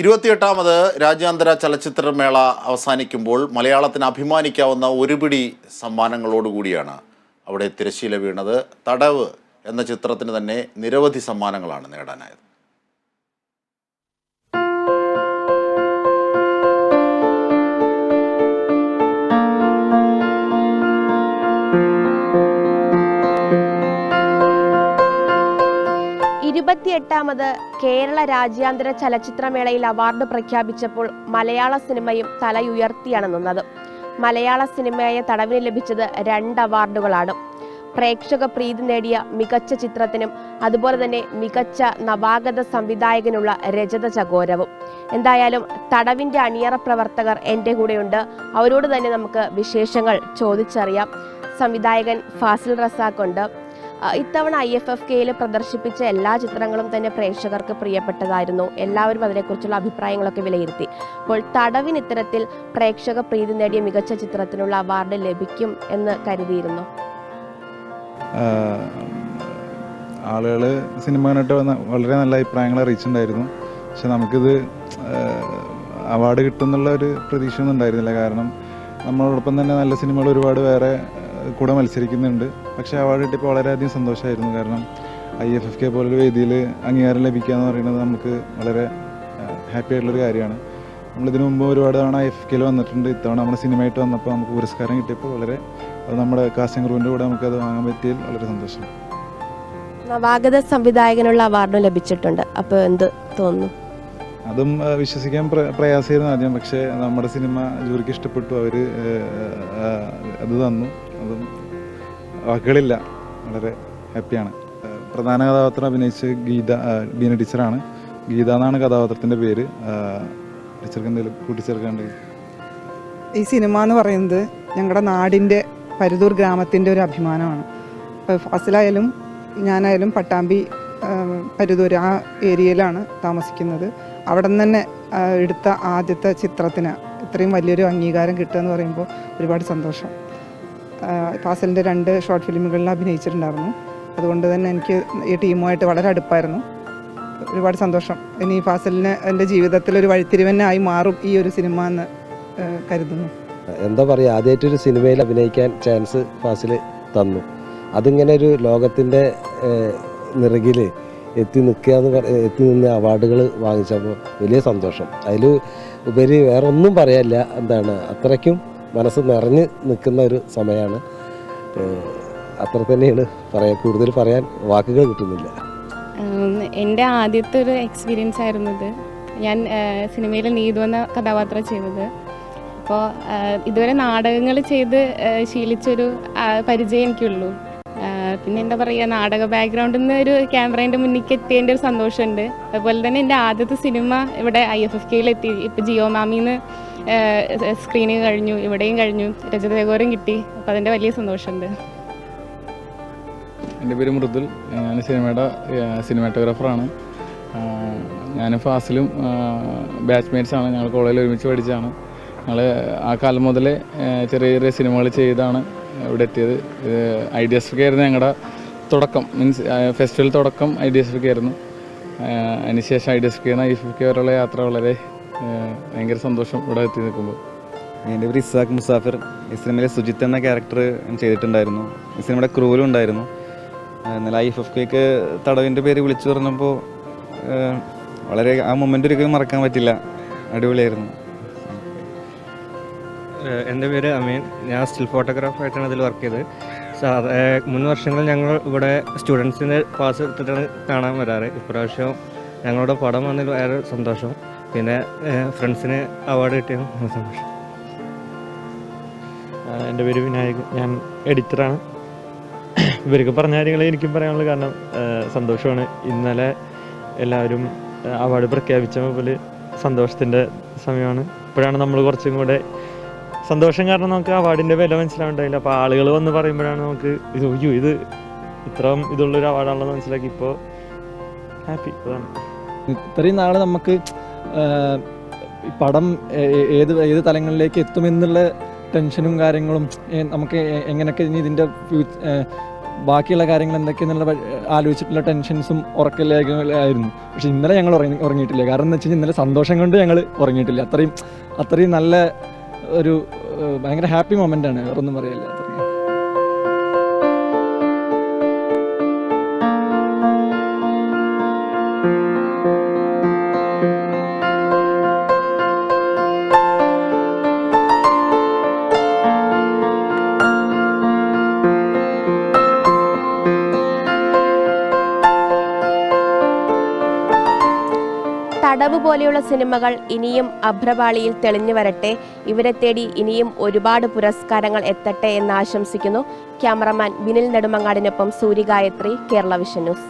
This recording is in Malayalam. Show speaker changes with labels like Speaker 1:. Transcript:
Speaker 1: ഇരുപത്തിയെട്ടാമത് രാജ്യാന്തര ചലച്ചിത്രമേള അവസാനിക്കുമ്പോൾ മലയാളത്തിന് അഭിമാനിക്കാവുന്ന ഒരുപിടി സമ്മാനങ്ങളോടുകൂടിയാണ് അവിടെ തിരശ്ശീല വീണത്. തടവ് എന്ന ചിത്രത്തിന് തന്നെ നിരവധി സമ്മാനങ്ങളാണ് നേടാനായത്.
Speaker 2: ഇരുപത്തിയെട്ടാമത് കേരള രാജ്യാന്തര ചലച്ചിത്രമേളയിൽ അവാർഡ് പ്രഖ്യാപിച്ചപ്പോൾ മലയാള സിനിമയും തലയുയർത്തിയാണ് നിന്നത്. മലയാള സിനിമയായ തടവിന് ലഭിച്ചത് രണ്ട് അവാർഡുകളാണ്. പ്രേക്ഷക പ്രീതി നേടിയ മികച്ച ചിത്രത്തിനും അതുപോലെ തന്നെ മികച്ച നവാഗത സംവിധായകനുള്ള രജത ചകോരവും. എന്തായാലും തടവിന്റെ അണിയറ പ്രവർത്തകർ എന്റെ കൂടെയുണ്ട്. അവരോട് തന്നെ നമുക്ക് വിശേഷങ്ങൾ ചോദിച്ചറിയാം. സംവിധായകൻ ഫാസിൽ റസാഖ് ഉണ്ട് ആ, ഇത്തവണ ഐ എഫ് എഫ് കെയിൽ പ്രദർശിപ്പിച്ച എല്ലാ ചിത്രങ്ങളും തന്നെ പ്രേക്ഷകർക്ക് പ്രിയപ്പെട്ടതായിരുന്നു. എല്ലാവരും അതിനെക്കുറിച്ചുള്ള അഭിപ്രായങ്ങളൊക്കെ വിലയിരുത്തി. അപ്പോൾ തടവിന് ഇത്തരത്തിൽ പ്രേക്ഷക പ്രീതി നേടിയ മികച്ച ചിത്രത്തിനുള്ള അവാർഡ് ലഭിക്കും എന്ന് കരുതിയിരുന്നു.
Speaker 3: ആളുകൾ സിനിമ കണ്ടിട്ട് വന്ന വളരെ നല്ല അഭിപ്രായങ്ങൾ അറിയിച്ചിട്ടുണ്ടായിരുന്നു. പക്ഷെ നമുക്കിത് അവാർഡ് കിട്ടും എന്നുള്ള ഒരു പ്രതീക്ഷ ഒന്നും ഉണ്ടായിരുന്നില്ല. കാരണം നമ്മളോടൊപ്പം തന്നെ നല്ല സിനിമകൾ ഒരുപാട് വേറെ കൂടെ മത്സരിക്കുന്നുണ്ട്. പക്ഷേ അവാർഡ് കിട്ടിയപ്പോൾ വളരെയധികം സന്തോഷമായിരുന്നു. കാരണം ഐ എഫ് എഫ് കെ പോലൊരു വേദിയിൽ അംഗീകാരം ലഭിക്കുക എന്ന് പറയുന്നത് നമുക്ക് വളരെ ഹാപ്പി ആയിട്ടുള്ളൊരു കാര്യമാണ്. നമ്മളിതിനു മുമ്പ് ഒരുപാട് തവണ ഐ എഫ് കെയിൽ വന്നിട്ടുണ്ട്. ഇത്തവണ നമ്മുടെ സിനിമയായിട്ട് വന്നപ്പോൾ നമുക്ക് പുരസ്കാരം കിട്ടിയപ്പോൾ വളരെ അത് നമ്മുടെ കാസ്റ്റിംഗ് ക്രൂവിന്റെ കൂടെ നമുക്കത് വാങ്ങാൻ പറ്റിയതിൽ വളരെ സന്തോഷം.
Speaker 2: നവാഗത സംവിധായകനുള്ള അവാർഡും ലഭിച്ചിട്ടുണ്ട്. അപ്പോൾ എന്ത് തോന്നുന്നു?
Speaker 3: അതും വിശ്വസിക്കാൻ പ്ര- പ്രയാസമായിരുന്നു ആദ്യം. പക്ഷേ നമ്മുടെ സിനിമ ജൂറിക്ക് ഇഷ്ടപ്പെട്ടു. അവർ അത് തന്നു. അതും വാക്കുകളില്ല. വളരെ ഹാപ്പിയാണ്. പ്രധാന കഥാപാത്രം അഭിനയിച്ച് ഗീത ബീന ടീച്ചറാണ്. ഗീത എന്നാണ് കഥാപാത്രത്തിന്റെ പേര്. ടീച്ചർക്ക് എന്തെങ്കിലും കൂട്ടിച്ചേർക്കാണ്ടെങ്കിൽ
Speaker 4: ഈ സിനിമ എന്ന് പറയുന്നത് ഞങ്ങളുടെ നാടിന്റെ പരുതൂർ ഗ്രാമത്തിന്റെ ഒരു അഭിമാനമാണ്. ഫാസിലായാലും ഞാനായാലും പട്ടാമ്പി പരുതൂർ ആ ഏരിയയിലാണ് താമസിക്കുന്നത്. അവിടെ നിന്ന് തന്നെ എടുത്ത ആദ്യത്തെ ചിത്രത്തിന് ഇത്രയും വലിയൊരു അംഗീകാരം കിട്ടുക എന്ന് പറയുമ്പോൾ ഒരുപാട് സന്തോഷം. ഫാസലിന്റെ രണ്ട് ഷോർട്ട് ഫിലിമുകളിൽ അഭിനയിച്ചിട്ടുണ്ടായിരുന്നു. അതുകൊണ്ട് തന്നെ എനിക്ക് ഈ ടീമുമായിട്ട് വളരെ അടുപ്പായിരുന്നു. ഒരുപാട് സന്തോഷം. ഇനി ഫാസലിന് എന്റെ ജീവിതത്തിൽ ഒരു വഴിത്തിരിവെന്നായി മാറും ഈ ഒരു സിനിമ എന്ന് കരുതുന്നു.
Speaker 5: എന്താ പറയുക ആദ്യമായിട്ടൊരു സിനിമയിൽ അഭിനയിക്കാൻ ചാൻസ് ഫാസിൽ തന്നു. അതിങ്ങനെ ഒരു ലോകത്തിന്റെ നിറകിൽ എത്തി നിൽക്കുക എന്ന് എത്തി നിന്ന് അവാർഡുകൾ വാങ്ങിച്ചപ്പോൾ വലിയ സന്തോഷം. അതിൽ ഉപരി വേറെ ഒന്നും പറയാനില്ല എന്താണ് അത്രയ്ക്കും മനസ്സ് നിറഞ്ഞ് നിൽക്കുന്ന ഒരു സമയമാണ് അത്ര തന്നെയാണ് പറയാൻ കൂടുതൽ പറയാൻ വാക്കുകൾ കിട്ടുന്നില്ല.
Speaker 6: എന്റെ ആദ്യത്തെ ഒരു എക്സ്പീരിയൻസ് ആയിരുന്നു ഇത്. ഞാൻ സിനിമയിൽ നീതു എന്ന കഥാപാത്രം ചെയ്തത്. അപ്പോൾ ഇതുവരെ നാടകങ്ങൾ ചെയ്ത് ശീലിച്ചൊരു പരിചയം എനിക്കുള്ളൂ. പിന്നെ എന്താ പറയുക നാടക ബാക്ക്ഗ്രൗണ്ടിൽ നിന്ന് ഒരു ക്യാമറേന്റെ മുന്നിലേക്ക് എത്തിയതിന്റെ ഒരു സന്തോഷമുണ്ട്. അതുപോലെ തന്നെ എന്റെ ആദ്യത്തെ സിനിമ ഇവിടെ ഐ എഫ് എഫ് കെയിൽ എത്തി. ഇപ്പോൾ ജിയോ മാമിന്ന് സ്ക്രീനിങ് കഴിഞ്ഞു ഇവിടെയും കഴിഞ്ഞു. രജത രജതകോരം കിട്ടി. അപ്പോൾ അതിന്റെ വലിയ സന്തോഷമുണ്ട്.
Speaker 3: എന്റെ പേര് മൃദുൽ. ഞാൻ സിനിമയുടെ സിനിമാറ്റോഗ്രാഫറാണ് ഞാൻ ഫാസിലും ബാച്ച്മേറ്റ്സാണ് ഞങ്ങൾ കോളേജിൽ ഒരുമിച്ച് പഠിച്ചതാണ്. ഞങ്ങൾ ആ കാലം മുതലേ ചെറിയ ചെറിയ സിനിമകൾ ചെയ്താണ്. ഇവിടെ എത്തിയത്. ഐ ഡി എസ് എഫ് ആയിരുന്നു ഞങ്ങളുടെ തുടക്കം. മീൻസ് ഫെസ്റ്റിവൽ തുടക്കം ഐ ഡി എസ് എഫ് ആയിരുന്നു അതിനുശേഷം I D S F I വരെയുള്ള യാത്ര വളരെ ഭയങ്കര സന്തോഷം ഇവിടെ എത്തി നിൽക്കുമ്പോൾ.
Speaker 7: എന്റെ പേര് ഇസാഖ് മുസാഫിർ. ഈ സിനിമയിലെ സുജിത്ത് എന്ന ക്യാരക്ടർ ചെയ്തിട്ടുണ്ടായിരുന്നു. ഈ സിനിമയുടെ ക്രൂവിലും ഉണ്ടായിരുന്നു. എന്നാൽ ഐ എഫ് കെക്ക് തടവിന്റെ പേര് വിളിച്ചു പറഞ്ഞപ്പോൾ വളരെ ആ മൊമെന്റ് ഒരിക്കലും മറക്കാൻ പറ്റില്ല. അടിപൊളിയായിരുന്നു.
Speaker 8: എന്റെ പേര് അമീൻ. ഞാൻ സ്റ്റിൽ ഫോട്ടോഗ്രാഫറായിട്ടാണ് അതിൽ വർക്ക് ചെയ്തത്. സാധാ മൂന്ന് മുൻ വർഷങ്ങളിൽ ഞങ്ങൾ ഇവിടെ സ്റ്റുഡൻസിന്റെ പാസ് എടുത്തിട്ടാണ് കാണാൻ വരാറ്. ഇപ്രാവശ്യം ഞങ്ങളുടെ പടം വന്നതിൽ വേറെ സന്തോഷം. പിന്നെ ഫ്രണ്ട്സിന് അവാർഡ് കിട്ടിയ സന്തോഷം.
Speaker 9: എന്റെ പേര് വിനായക്. ഞാൻ എഡിറ്ററാണ് ഇവർക്ക് പറഞ്ഞ കാര്യങ്ങൾ എനിക്കും പറയാനുള്ള കാരണം സന്തോഷമാണ്. ഇന്നലെ എല്ലാവരും അവാർഡ് പ്രഖ്യാപിച്ച മുതൽ സന്തോഷത്തിന്റെ സമയമാണ്. ഇപ്പോഴാണ് നമ്മൾ കുറച്ചും കൂടെ സന്തോഷം കാരണം നമുക്ക് ആ അവാർഡിന്റെ വില മനസ്സിലാവുണ്ടായില്ല. അപ്പോൾ ആളുകൾ വന്ന് പറയുമ്പോഴാണ് നമുക്ക് ഇത് അയ്യോ ഇത് ഇത്രയും ഇതുള്ളൊരു അവാർഡാണല്ലോ മനസ്സിലാക്കി ഇപ്പോ ഹാപ്പി. അതാണ്.
Speaker 10: ഇത്രയും നാൾ നമുക്ക് പടം ഏത് ഏത് തലങ്ങളിലേക്ക് എത്തുമെന്നുള്ള ടെൻഷനും കാര്യങ്ങളും നമുക്ക് എങ്ങനെയൊക്കെ ഇനി ഇതിന്റെ ബാക്കിയുള്ള കാര്യങ്ങൾ എന്തൊക്കെയെന്നുള്ള ആലോചിച്ചിട്ടുള്ള ടെൻഷൻസും ഉറക്കലേഖകളായിരുന്നു പക്ഷെ ഇന്നലെ ഞങ്ങൾ ഉറങ്ങി ഉറങ്ങിയിട്ടില്ല. കാരണം എന്ന് വെച്ച് കഴിഞ്ഞാൽ ഇന്നലെ സന്തോഷം കൊണ്ട് ഞങ്ങൾ ഉറങ്ങിയിട്ടില്ല. അത്രയും അത്രയും നല്ല ഒരു ഭയങ്കര ഹാപ്പി മൊമെന്റ് ആണ് വേറൊന്നും പറയില്ല.
Speaker 2: തടവ് പോലെയുള്ള സിനിമകൾ ഇനിയും അഭ്രപാളിയിൽ തെളിഞ്ഞു വരട്ടെ. ഇവരെ തേടി ഇനിയും ഒരുപാട് പുരസ്കാരങ്ങൾ എത്തട്ടെ എന്ന് ആശംസിക്കുന്നു. ക്യാമറമാൻ വിനിൽ നെടുമങ്ങാടിനൊപ്പം സൂര്യഗായത്രി കേരള വിഷൻ ന്യൂസ്.